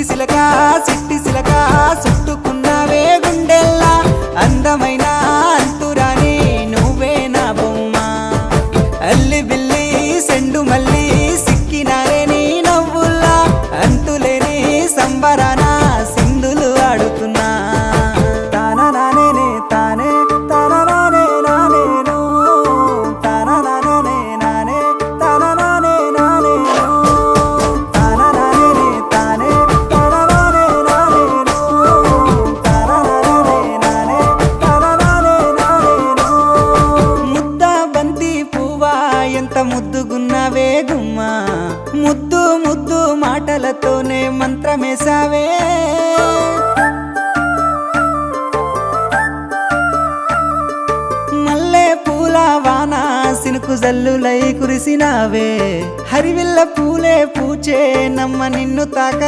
సిట్టి సిలక సిట్టి సిలక చుట్టుకున్నావే గుండెల్లా అందమైన అంతురాని నువ్వే నా బొమ్మ. అల్లి బిల్లి సెండు మల్లి సిక్కినారే నీ నవ్వుల్లా అంతులేని సంబరా ఎంత ముద్దుగున్నావే గుమ్మా? ముద్దు ముద్దు మాటలతోనే మంత్రమేసావే మల్లె పూల వాన సినుకు జల్లులై కురిసినావే. హరివిల్ల పూలే పూచే నమ్మ నిన్ను తాక